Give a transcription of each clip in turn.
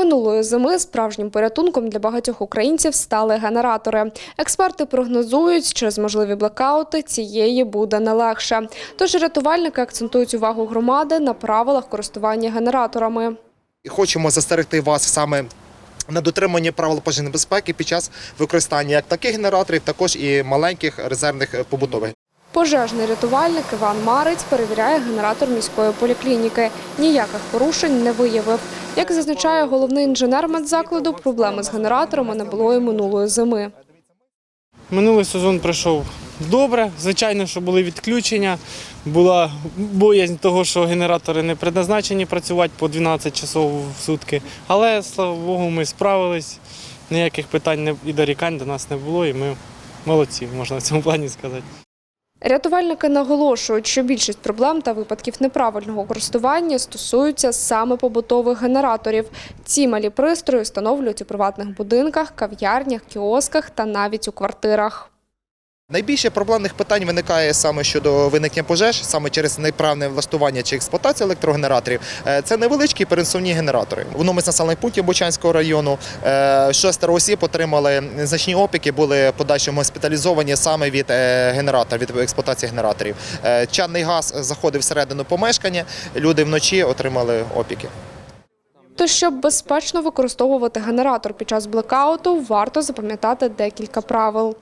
Минулої зими справжнім порятунком для багатьох українців стали генератори. Експерти прогнозують, через можливі блекаути цієї буде не легше. Тож рятувальники акцентують увагу громади на правилах користування генераторами. Хочемо застерегти вас саме на дотриманні правил пожежної безпеки під час використання як таких генераторів, також і маленьких резервних побутових. Пожежний рятувальник Іван Марець перевіряє генератор міської поліклініки. Ніяких порушень не виявив. Як зазначає головний інженер медзакладу, проблеми з генераторами не було і минулої зими. Минулий сезон пройшов добре. Звичайно, що були відключення. Була боязнь того, що генератори не предназначені працювати по 12 часов в сутки. Але, слава Богу, ми справились. Ніяких питань і дорікань до нас не було, і ми молодці, можна в цьому плані сказати. Рятувальники наголошують, що більшість проблем та випадків неправильного користування стосуються саме побутових генераторів. Ці малі пристрої встановлюють у приватних будинках, кав'ярнях, кіосках та навіть у квартирах. Найбільше проблемних питань виникає саме щодо виникнення пожеж, саме через неправильне влаштування чи експлуатацію електрогенераторів. Е, Це невеличкі пересувні генератори. В одному з населених пунктів Бучанського району е, шестеро осіб отримали значні опіки, були подальшому госпіталізовані саме від е, генератора, від експлуатації генераторів. Чадний газ заходив всередину помешкання, люди вночі отримали опіки. Тож, щоб безпечно використовувати генератор під час блекауту, варто запам'ятати декілька правил.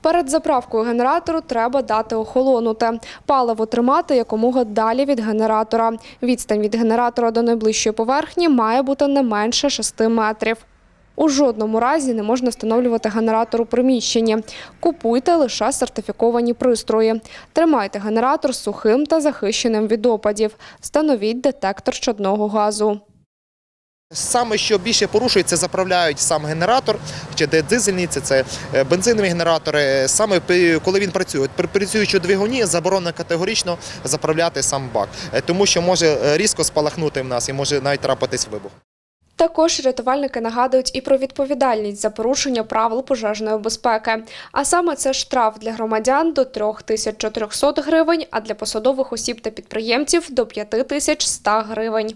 Перед заправкою генератору треба дати охолонути. Паливо тримати якомога далі від генератора. Відстань від генератора до найближчої поверхні має бути не менше 6 метрів. У жодному разі не можна встановлювати генератор у приміщенні. Купуйте лише сертифіковані пристрої. Тримайте генератор сухим та захищеним від опадів. Встановіть детектор щодного газу. Саме що більше порушується, заправляють сам генератор, чи де дизельні, це, це е, бензинові генератори. Саме коли він працює, при працюючи двигуні, заборонено категорично заправляти сам бак, е, тому що може е, різко спалахнути в нас і може навіть трапитись вибух. Також рятувальники нагадують і про відповідальність за порушення правил пожежної безпеки. А саме це штраф для громадян до 3400 гривень, а для посадових осіб та підприємців до 5100 гривень.